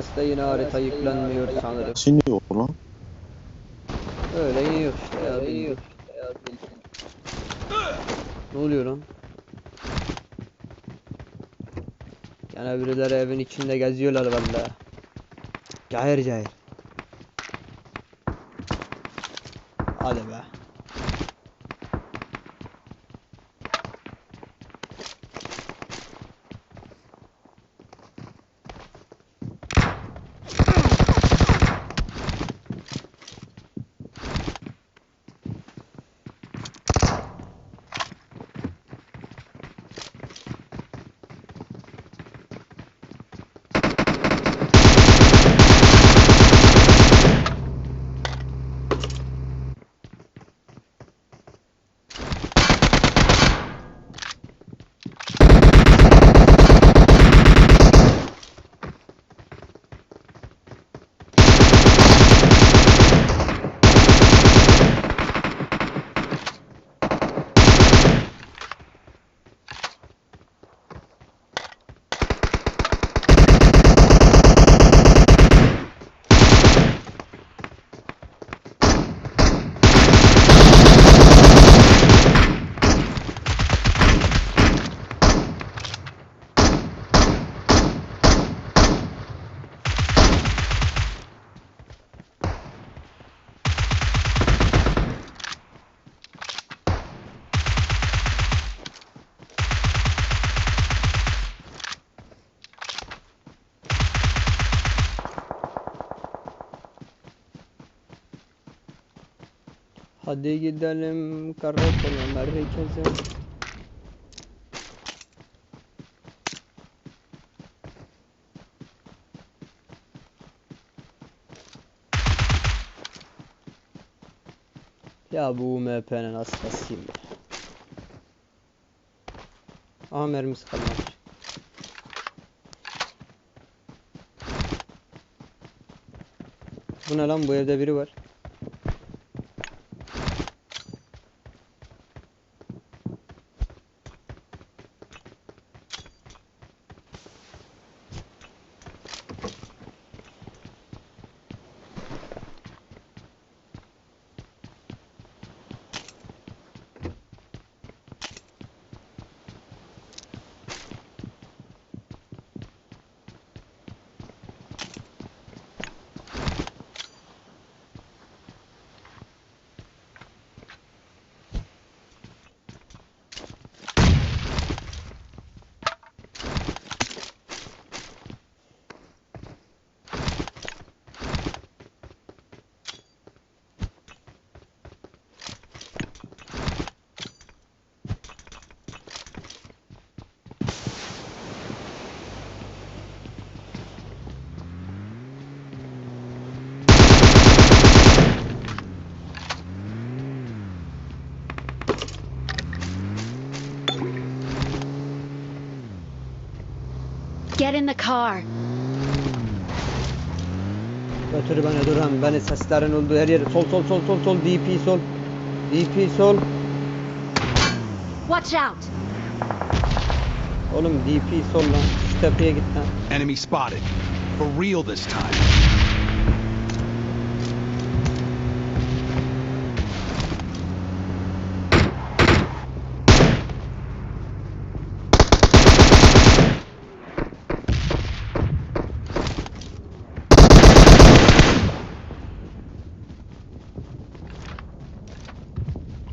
Enes'te yine harita yüklenmiyor sanırım. Siniyor lan. Öyle iniyor işte ya. Iniyor. Ne oluyor lan? Gene birileri evin içinde geziyorlar valla. Cahil cahil. Hadi be. Hadi gidelim karakola merkeze. Ya bu UMP'nin hastasıyım ya. Aha mermisi kalmamış. Bu ne lan bu evde biri var. Get in the car. Götür beni Durhan. Beni seslerin olduğu her yere. Sol sol sol sol sol. DP sol. DP sol. Watch out. Oğlum DP sol lan. Şu tepeye git lan. Enemy spotted. For real this time.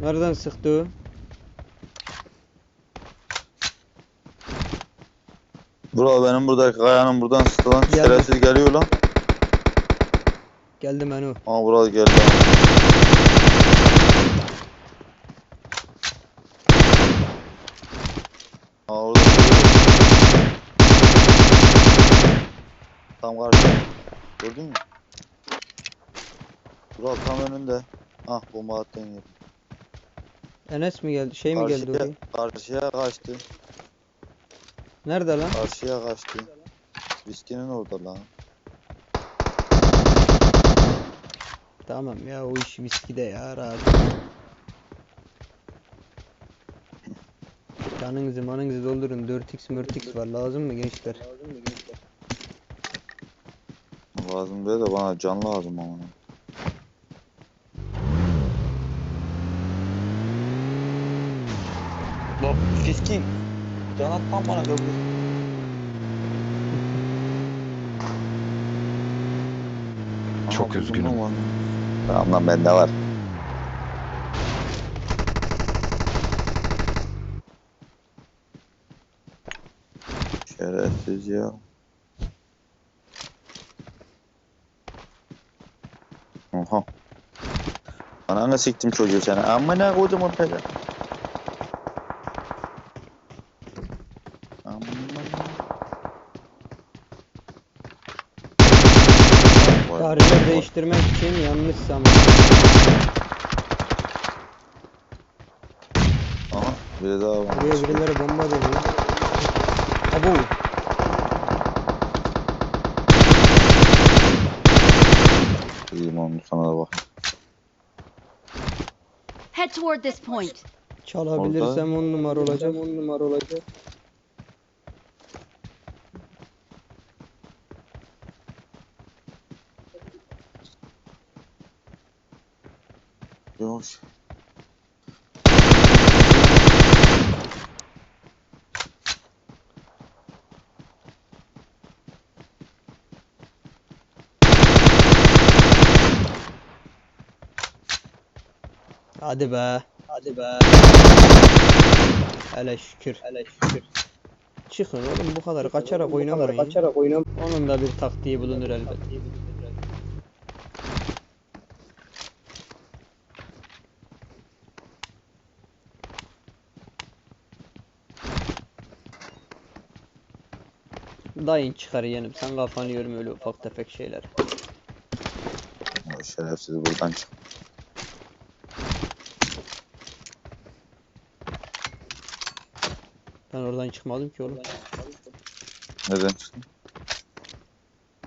Nereden sıktı o? Bro benim buradaki kayanın buradan sıkılan Geldi. şerefsiz geliyor lan. Geldi Manu. Aa burada geldi. Aa orada geliyor. Tam karşıda. Gördün mü? Bro tam önünde. Ah bomba attığın yer. Enes mi geldi? Şey mi geldi oraya? karşıya kaçtı. Nerede lan? Karşıya kaçtı. Viskinin orada lan. Tamam ya o iş viskide ya rahat. Canınızı manınızı doldurun 4x 4x var lazım mı gençler? Lazım diyor da bana can lazım ama. Fiskin. Can atmam bana köprü. Çok üzgünüm. Tamam lan bende var. Şerefsiz ya. Oha. Ananı siktim çocuğu sana. Amına koydum o pede. Amına. Vay. Tarihleri değiştirmek için yanlış zaman. Aha biri daha var. Buraya birileri bomba deniyor. Abo. İyiyim onu sana da bak. Head toward this point. Çalabilirsem on numara olacak. On numara olacak. Yavaş. Hadi be. Hadi be. Hele şükür. Hele şükür. Çıkın oğlum bu kadar kaçarak oynamayın. Kaçarak oynam. Onun da bir taktiği bulunur elbet. Dayın çıkar yeğenim. Sen kafanı yorma öyle ufak tefek şeyler. O şerefsiz buradan çık. Ben oradan çıkmadım ki oğlum. Neden çıktın?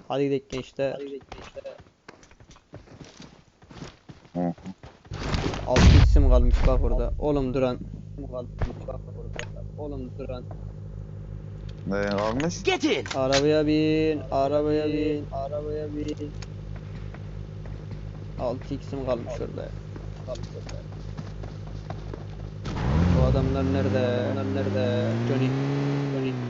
Hadi gidelim gençler. Hı. Altı isim kalmış bak orada. Oğlum duran. Oğlum duran. Ne almış? Get in! Arabaya bin, arabaya bin, arabaya bin. 6 x'im kalmış orada. Bu adamlar nerede? Onlar nerede? Johnny. Johnny.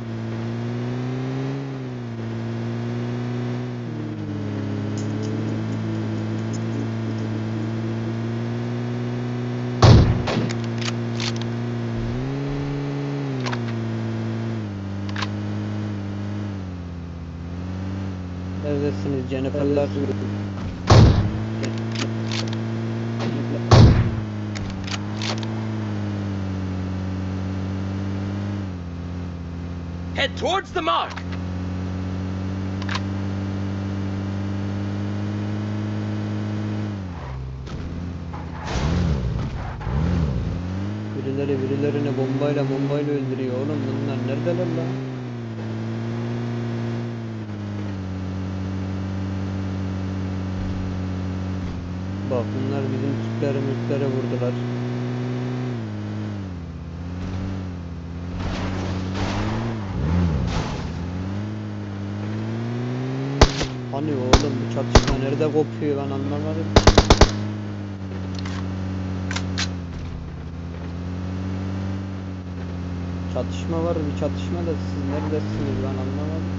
Neredesiniz Jennifer'lar? Head towards the mark! Birileri birilerini bombayla bombayla öldürüyor oğlum bunlar neredeler lan? Bak bunlar bizim Türkleri Mürkleri vurdular. Hani oğlum bu çatışma nerede kopuyor ben anlamadım. Çatışma var bir çatışma da siz neredesiniz ben anlamadım.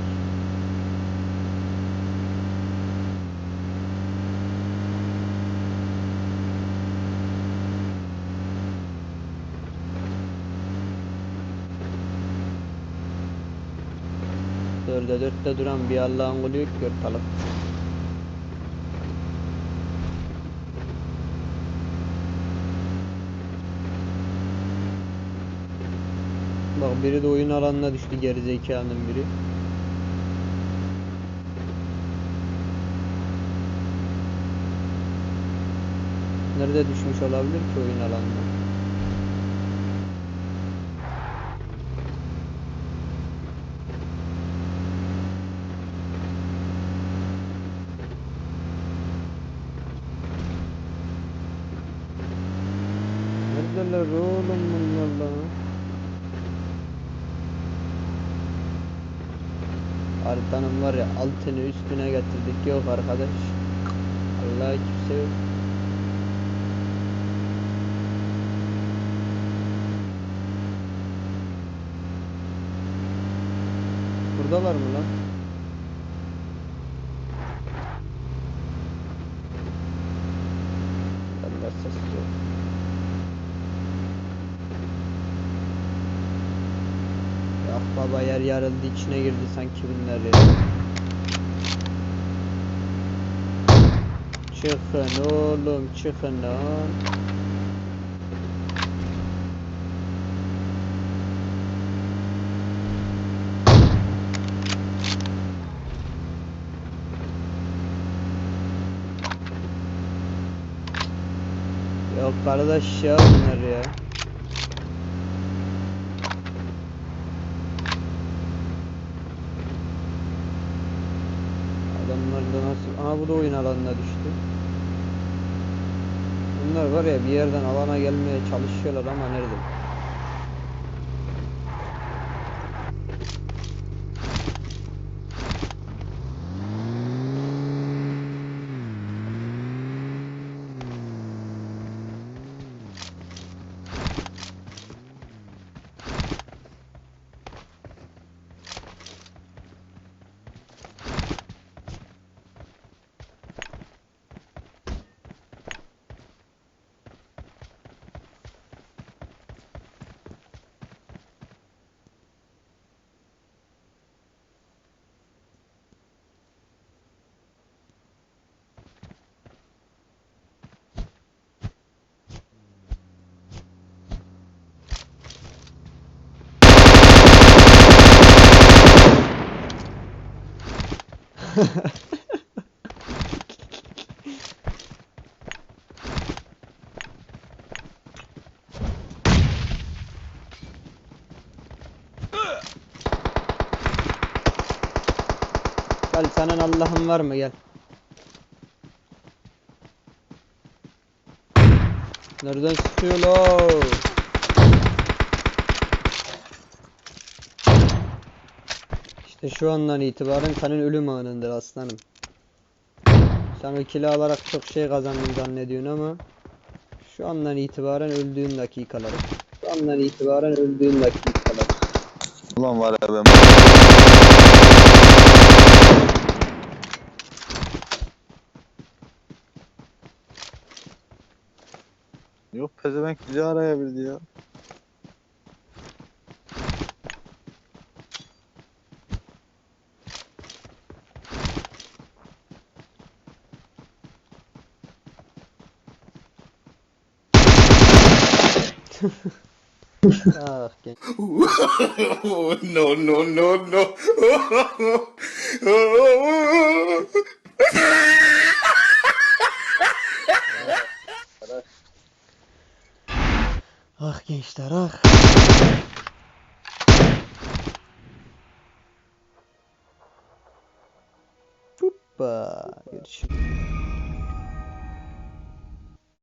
Dörde dörtte duran bir Allah'ın kulu yok ki ortalık. Bak biri de oyun alanına düştü gerizekalının biri. Nerede düşmüş olabilir ki oyun alanına? Neredeler oğlum bunlar? Haritanın var ya altını üstüne getirdik yok arkadaş. Allah kimse yok. Buradalar mı lan? Allah ses yok. Ya baba yer yarıldı içine girdi sanki bunlar ya. Çıkın oğlum çıkın lan. Yok kardeş ya bunlar ya. Adamlar da nasıl... Aha bu da oyun alanına düştü. Bunlar var ya bir yerden alana gelmeye çalışıyorlar ama nerede? Gel senin Allah'ın var mı gel. Nereden sıkıyorlar? İşte şu andan itibaren senin ölüm anındır aslanım. Sen o kilo alarak çok şey kazandın zannediyorsun ama şu andan itibaren öldüğün dakikalar. Şu andan itibaren öldüğün dakikalar. Ulan var ya ben. Yok pezevenk bizi arayabildi ya. Ah genç. Oh, no, no, no, no. Ah gençler ah. Hoppa. Görüşürüz.